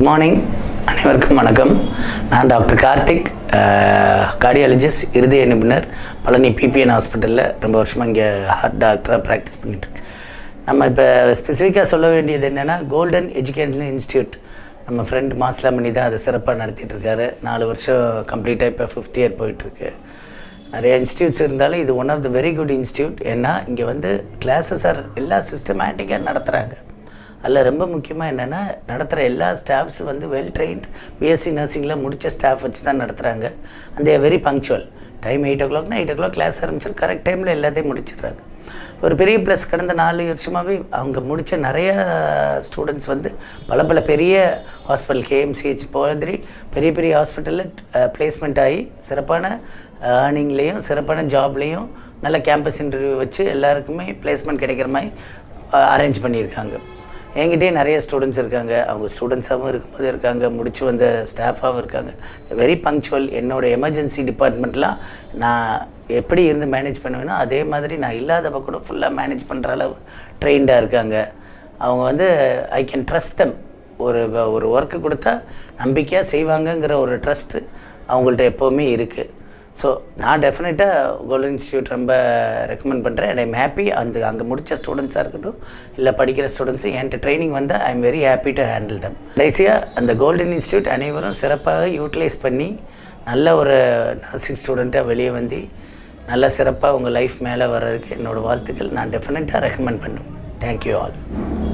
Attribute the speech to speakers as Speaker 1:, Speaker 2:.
Speaker 1: Good morning அனைவருக்கும் வணக்கம். நான் டாக்டர் கார்த்திக் கார்டியாலஜிஸ்ட் இருதய நிபுணர் பழனி பிபிஎன் ஹாஸ்பிட்டலில் ரொம்ப வருஷமாக இங்கே ஹார்ட் டாக்டராக ப்ராக்டிஸ் பண்ணிட்டுருக்கேன் நம்ம இப்போ ஸ்பெசிஃபிக்காக சொல்ல வேண்டியது என்னென்னா கோல்டன் எஜுகேஷன் இன்ஸ்டியூட் நம்ம ஃப்ரெண்ட் மாஸ்லாமணி தான் அதை சிறப்பாக நடத்திட்டு இருக்காரு. நாலு வருஷம் கம்ப்ளீட்டாக இப்போ ஃபிஃப்த் இயர் போயிட்டுருக்கு நிறைய இன்ஸ்டியூட்ஸ் இருந்தாலும் இது one of the very good institute ஏன்னா இங்கே வந்து கிளாஸஸ் ஆர் எல்லாம் சிஸ்டமேட்டிக்காக நடத்துகிறாங்க அதில் ரொம்ப முக்கியமாக என்னென்னா நடத்துகிற எல்லா ஸ்டாஃப்ஸ் வந்து வெல் ட்ரெயின்ட் பிஎஸ்சி நர்சிங்கில் முடித்த ஸ்டாஃப் வச்சு தான் நடத்துகிறாங்க அந்த வெரி பங்க்சுவல் டைம் எயிட் ஓ கிளாக்னா எயிட் ஓ கிளாக் கிளாஸ் ஆரம்பிச்சு கரெக்ட் டைமில் எல்லாத்தையும் முடிச்சிடுறாங்க. ஒரு பெரிய ப்ளஸ் கடந்த நாலு வருஷமாகவே அவங்க முடித்த நிறைய ஸ்டூடெண்ட்ஸ் வந்து பல பல பெரிய ஹாஸ்பிட்டல் கேஎம்சிஹெச் மாதிரி பெரிய பெரிய ஹாஸ்பிட்டலில் பிளேஸ்மெண்ட் ஆகி சிறப்பான ஏர்னிங்லேயும் சிறப்பான ஜாப்லேயும் நல்ல கேம்பஸ் இன்டர்வியூ வச்சு எல்லாருக்குமே பிளேஸ்மெண்ட் கிடைக்கிற மாதிரி அரேஞ்ச் பண்ணியிருக்காங்க. என்கிட்டயே நிறைய ஸ்டூடெண்ட்ஸ் இருக்காங்க. அவங்க ஸ்டூடெண்ட்ஸாகவும் இருக்கும்போது இருக்காங்க. முடிச்சு வந்த ஸ்டாஃபாகவும் இருக்காங்க. வெரி பங்க்சுவல் என்னோடய எமர்ஜென்சி டிபார்ட்மெண்ட்லாம் நான் எப்படி இருந்து மேனேஜ் பண்ணுவேனோ அதே மாதிரி நான் இல்லாதப்ப கூட ஃபுல்லாக மேனேஜ் பண்ணுற அளவு ட்ரெயின்டாக இருக்காங்க. அவங்க வந்து ஐ கேன் ட்ரஸ்ட் தம் ஒரு ஒரு ஒர்க்கு கொடுத்தா நம்பிக்கையாக செய்வாங்கங்கிற ஒரு ட்ரஸ்ட்டு அவங்கள்ட்ட எப்போவுமே இருக்குது ஸோ நான் டெஃபினட்டாக கோல்டன் இன்ஸ்டியூட் ரொம்ப ரெக்கமெண்ட் பண்ணுறேன் ஐ எம் ஹாப்பி அந்த அங்கே முடித்த ஸ்டூடெண்ட்ஸாக இருக்கட்டும் இல்லை படிக்கிற ஸ்டூடெண்ட்ஸு என்கிட்ட ட்ரைனிங் வந்தால் I am very happy to handle them கடைசியாக அந்த கோல்டன் இன்ஸ்டியூட் அனைவரும் சிறப்பாக யூட்டிலைஸ் பண்ணி நல்ல ஒரு நர்சிங் ஸ்டூடெண்ட்டாக வெளியே வந்து நல்ல சிறப்பாக உங்கள் லைஃப் மேலே வர்றதுக்கு என்னோடய வாழ்த்துக்கள். நான் டெஃபினட்டாக ரெக்கமெண்ட் பண்ணுவேன். Thank you all